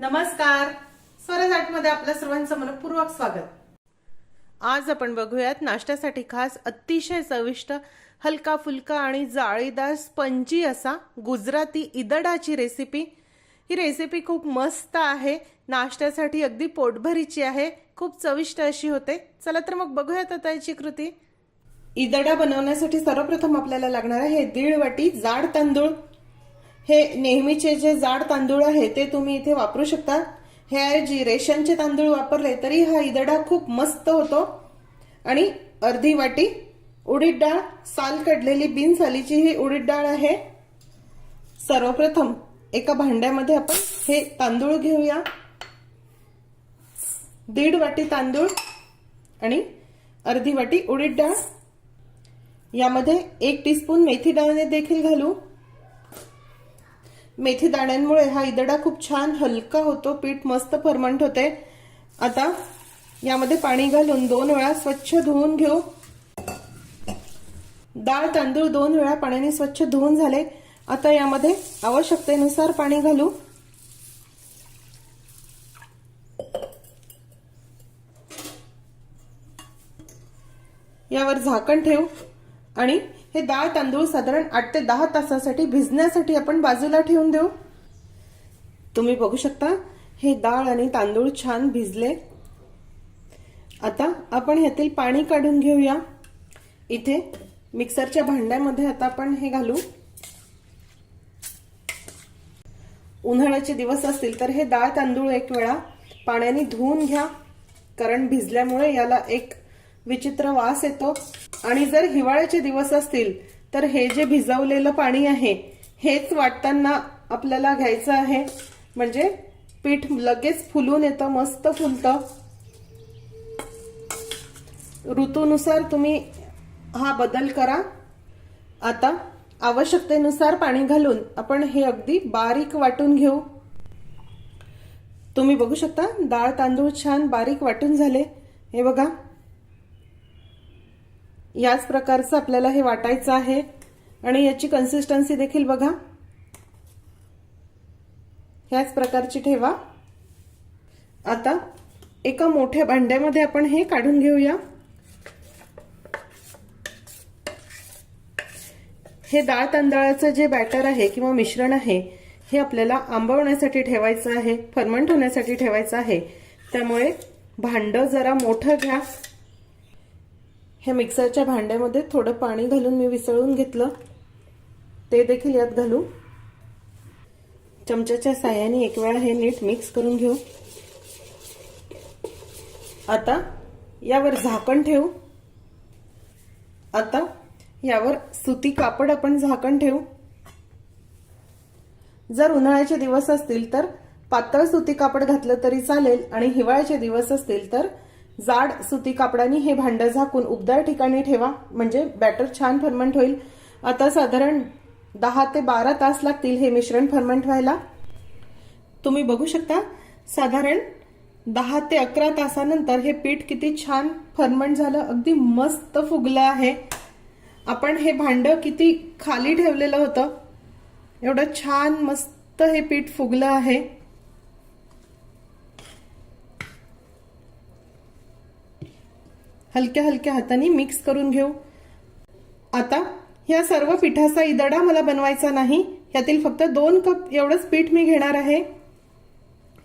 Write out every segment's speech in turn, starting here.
नमस्कार. स्वराजमध्ये आपलं सर्वांचं मनपूर्वक स्वागत. आज आपण बघूयात नाश्त्यासाठी खास अतिशय चविष्ट हलका फुलका आणि जाळीदार स्पंजी असा गुजराती इदडाची रेसिपी ही रेसिपी खूप मस्त आहे. नाश्त्यासाठी अगदी पोटभरीची आहे. खूप चविष्ट अशी होते. चला तर मग बघूयात आता याची कृती. इदडा बनवण्यासाठी सर्वप्रथम आपल्याला लागणार आहे दीड वाटी जाड तांदूळ. हे नेहमीचे जे जाड तांदूळ आहे ते तुम्ही इथे वापरू शकता हे जी रेशनचे तांदूळ वापरले तरी हा इदडा खूप मस्त होतो. आणि अर्धी वाटी उडीद डाळ साल काढलेली बिन सालीची ही उडीद डाळ आहे. सर्वप्रथम एका भांड्यामध्ये आपण हे तांदूळ घेऊया. दीड वाटी तांदूळ आणि अर्धी वाटी उडीद डाळ. यामध्ये एक टीस्पून मेथी डाळने देखील घालू. मेथी दाण्यांमुळे हा इदडा खूप छान हलका होतो पीठ मस्त फर्मंट होते. आता यामध्ये पाणी घालून दोन वेळा स्वच्छ धुवून घेऊ. डाळ तांदूळ दोन वेळा पाण्याने स्वच्छ धुवून झाले. आता यामध्ये आवश्यकतेनुसार पाणी घालू. यावर झाकण ठेवू. आणि हे डाळ तांदूळ साधारण आठ ते दहा तासासाठी भिजण्यासाठी आपण बाजूला ठेवून देऊ. तुम्ही बघू शकता हे डाळ आणि तांदूळ छान भिजले. आता आपण ह्यातील पाणी काढून घेऊया. इथे मिक्सरच्या भांड्यामध्ये आता आपण हे घालू. उन्हाळ्याचे दिवस असतील तर हे डाळ तांदूळ एक वेळा पाण्याने धुवून घ्या कारण भिजल्यामुळे याला एक विचित्र वास येतो. आणि जर हिवाळ्याचे दिवस असतील तर हे जे भिजवलेलं पाणी आहे हेच वाटताना आपल्याला घ्यायचं आहे. म्हणजे पीठ लगेच फुलून येतं मस्त फुलतं. ऋतूनुसार तुम्ही हा बदल करा. आता आवश्यकतेनुसार पाणी घालून आपण हे अगदी बारीक वाटून घेऊ. तुम्ही बघू शकता डाळ तांदूळ छान बारीक वाटून झाले. हे बघा. याच प्रकारचं आपल्याला हे वाटायचं आहे. आणि याची कन्सिस्टन्सी देखील बघा. ह्याच प्रकारची ठेवा. आता एका मोठ्या भांड्यामध्ये आपण हे काढून घेऊया. हे डाळ तांदळाचं जे बॅटर आहे किंवा मिश्रण आहे हे आपल्याला आंबवण्यासाठी ठेवायचं आहे फर्मंट होण्यासाठी ठेवायचं आहे. त्यामुळे भांडं जरा मोठं घ्या. ह्या मिक्सरच्या भांड्यामध्ये थोडं पाणी घालून मी विसळून घेतलं. ते देखील यात घालू. चमच्याच्या साह्याने एक वेळा हे नीट मिक्स करून घेऊ. आता यावर झाकण ठेवू. आता यावर सुती कापड आपण झाकण ठेवू. जर उन्हाळ्याचे दिवस असतील तर पातळ सुती कापड घातलं तरी चालेल आणि हिवाळ्याचे दिवस असतील तर जाड सुती कापडाने हे भांडं झाकून उबदार ठिकाणी ठेवा. म्हणजे बॅटर छान फर्मंट होईल आता साधारण दहा ते बारा तास लागतील हे मिश्रण फर्मंट व्हायला तुम्ही बघू शकता साधारण दहा ते अकरा तासानंतर हे पीठ किती छान फर्मंट झालं. अगदी मस्त फुगलं आहे. आपण हे भांडं किती खाली ठेवलेलं होतं. एवढं छान मस्त हे पीठ फुगलं आहे. हलक्या हलक्या हाताने मिक्स करून घेऊ. आता ह्या सर्व पिठाचा इदडा मला बनवायचा नाही. यातील फक्त दोन कप एवढंच पीठ मी घेणार आहे.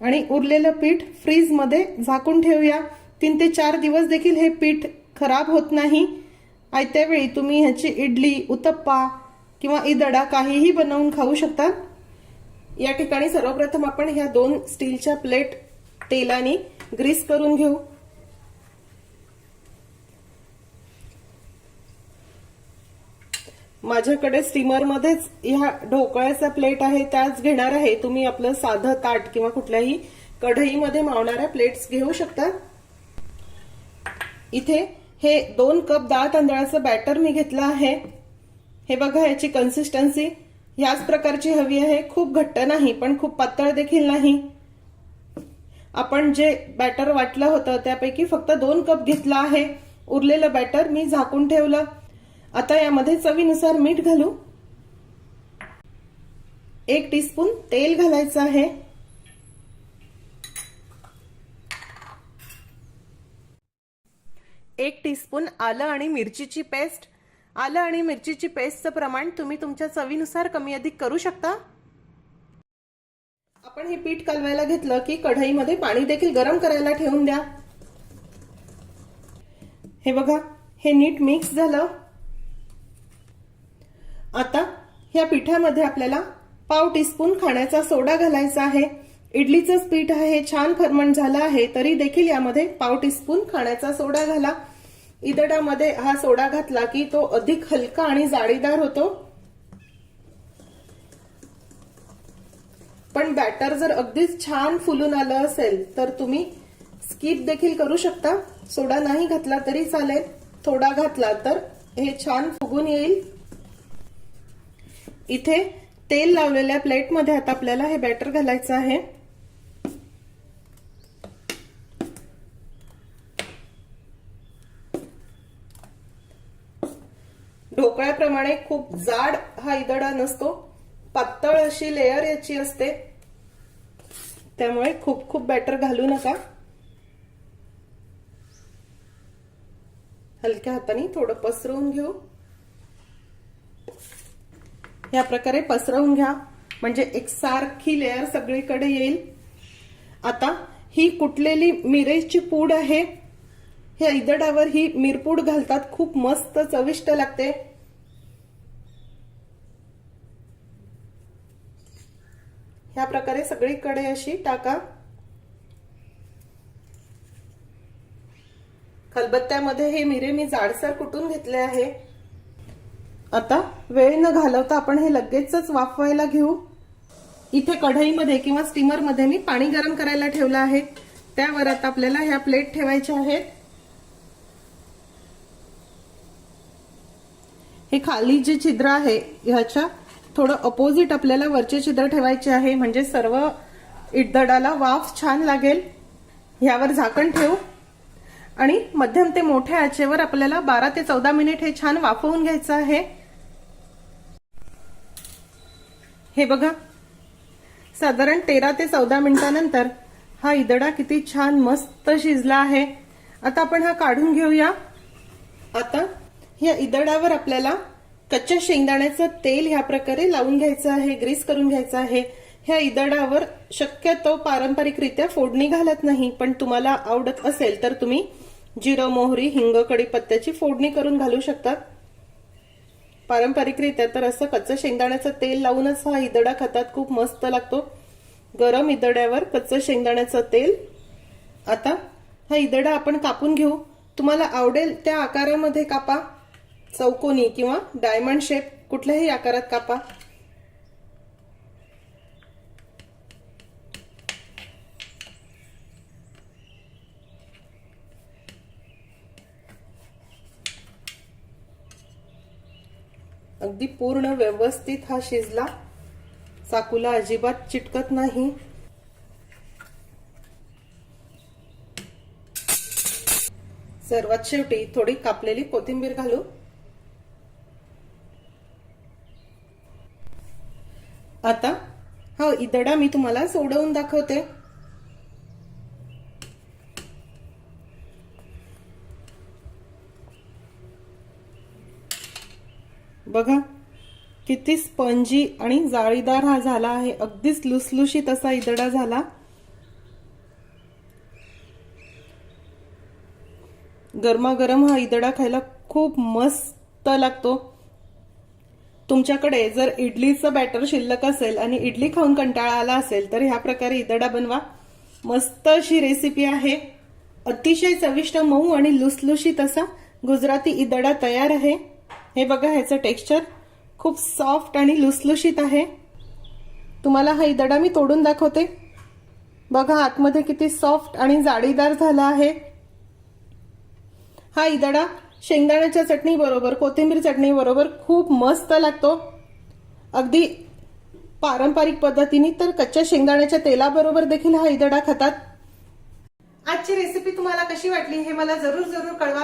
आणि उरलेलं पीठ फ्रीजमध्ये झाकून ठेवूया. तीन ते चार दिवस देखील हे पीठ खराब होत नाही. आयत्या वेळी तुम्ही ह्याची इडली उत्तप्पा किंवा इदडा काहीही बनवून खाऊ शकता. या ठिकाणी सर्वप्रथम आपण ह्या दोन स्टीलच्या प्लेट तेलाने ग्रीस करून घेऊ. माझ्याकडे स्टीमरमध्येच ह्या ढोकळ्याचा प्लेट आहे त्याच घेणार आहे. तुम्ही आपलं साधं ताट किंवा कुठल्याही कढईमध्ये मावणाऱ्या प्लेट्स घेऊ शकता. इथे हे दोन कप डाळ तांदळाचं बॅटर मी घेतलं आहे. हे बघा याची कन्सिस्टन्सी ह्याच प्रकारची हवी आहे. खूप घट्ट नाही पण खूप पातळ देखील नाही. आपण जे बॅटर वाटलं होतं त्यापैकी फक्त दोन कप घेतला आहे. उरलेलं बॅटर मी झाकून ठेवलं. आता यामध्ये चवीनुसार मीठ घालू. एक टीस्पून तेल घालायचं आहे. एक टीस्पून आलं आणि मिरचीची पेस्ट आलं आणि मिरचीची पेस्टचं प्रमाण तुम्ही तुमच्या चवीनुसार कमी अधिक करू शकता. आपण हे पीठ कालवायला घेतलं की कढईमध्ये पाणी देखील गरम करायला ठेवून द्या. हे बघा हे नीट मिक्स झालं. आता ह्या पिठामध्ये आपल्याला पाव टीस्पून खाण्याचा सोडा घालायचा आहे. इडलीचंच पीठ आहे छान फर्मंट झालं आहे तरी देखील यामध्ये पाव टीस्पून खाण्याचा सोडा घाला. इदडामध्ये हा सोडा घातला की तो अधिक हलका आणि जाळीदार होतो. पण बॅटर जर अगदीच छान फुलून आलं असेल तर तुम्ही स्किप देखील करू शकता. सोडा नाही घातला तरी चालेल. थोडा घातला तर हे छान फुगून येईल. इथे तेल लावलेल्या प्लेटमध्ये आता आपल्याला हे बॅटर घालायचं आहे. ढोकळ्याप्रमाणे खूप जाड हा इदडा नसतो. पातळ अशी लेअर याची असते. त्यामुळे खूप खूप बॅटर घालू नका. हलक्या हाताने थोडं पसरवून घेऊ. ह्या प्रकारे पसरवून घ्या. म्हणजे एक सारखी लेअर सगळीकडे येईल. आता ही कुटलेली मिरेची पूड आहे ह्या इदडावर ही मिरपूड घालतात. खूप मस्त चविष्ट लागते. ह्या प्रकारे सगळीकडे अशी टाका. खलबत्त्यामध्ये हे मिरे मी जाडसर कुटून घेतले आहे. आता वेळ न घालवता आपण हे लगेचच वाफवायला घेऊ. इथे कढईमध्ये किंवा स्टीमरमध्ये मी पाणी गरम करायला ठेवलं आहे. त्यावर आता आपल्याला ह्या प्लेट ठेवायच्या आहेत. हे खाली जे छिद्र आहे ह्याच्या थोडं अपोजिट आपल्याला वरचे छिद्र ठेवायचे आहे. म्हणजे सर्व इडदडाला वाफ छान लागेल. ह्यावर झाकण ठेवू. आणि मध्यम ते मोठ्या आचेवर आपल्याला बारा ते चौदा मिनिट हे छान वाफवून घ्यायचं आहे. हे बघा. साधारण तेरा ते चौदा मिनिटानंतर हा इदडा किती छान मस्त शिजला आहे. आता आपण हा काढून घेऊया. आता या इदडावर आपल्याला कच्च्या शेंगदाण्याचं तेल ह्या प्रकारे लावून घ्यायचं आहे ग्रीस करून घ्यायचं आहे. ह्या इदडावर शक्यतो पारंपरिकरित्या फोडणी घालत नाही पण तुम्हाला आवडत असेल तर तुम्ही जिरं मोहरी हिंग कडीपत्त्याची फोडणी करून घालू शकतात. पारंपरिकरित्या तर असं कच्चं शेंगदाण्याचं तेल लावूनच हा इदडा खातात खूप मस्त लागतो. गरम इदड्यावर कच्चं शेंगदाण्याचं तेल. आता हा इदडा आपण कापून घेऊ. तुम्हाला आवडेल त्या आकारामध्ये कापा. चौकोनी किंवा डायमंड शेप कुठल्याही आकारात कापा. अगदी पूर्ण व्यवस्थित हा शिजला. चाकूला अजिबात चिटकत नाही. सर्वात शेवटी थोडी कापलेली कोथिंबीर घालू. आता हा इदडा मी तुम्हाला सोडवून दाखवते. बघा किती स्पंजी आणि जाळीदार हा झाला आहे. अगदीच लुसलुशीत असा इदडा झाला. गरमागरम हा इदडा खायला खूप मस्त लागतो. तुमच्याकडे जर इडलीचं बॅटर शिल्लक असेल आणि इडली खाऊन कंटाळा आला असेल तर ह्या प्रकारे इदडा बनवा. मस्त अशी रेसिपी आहे. अतिशय चविष्ट मऊ आणि लुसलुशीत असा गुजराती इदडा तयार आहे. हे बघा ह्याचं टेक्स्चर खूप सॉफ्ट आणि लुसलुशीत आहे. तुम्हाला हा इदडा मी तोडून दाखवते. बघा आतमध्ये किती सॉफ्ट आणि जाळीदार झाला आहे. हा इदडा शेंगदाण्याच्या चटणीबरोबर कोथिंबीर चटणीबरोबर खूप मस्त लागतो. अगदी पारंपरिक पद्धतीने तर कच्च्या शेंगदाण्याच्या तेलाबरोबर देखील हा इदडा खातात. आजची रेसिपी तुम्हाला कशी वाटली हे मला जरूर जरूर कळवा.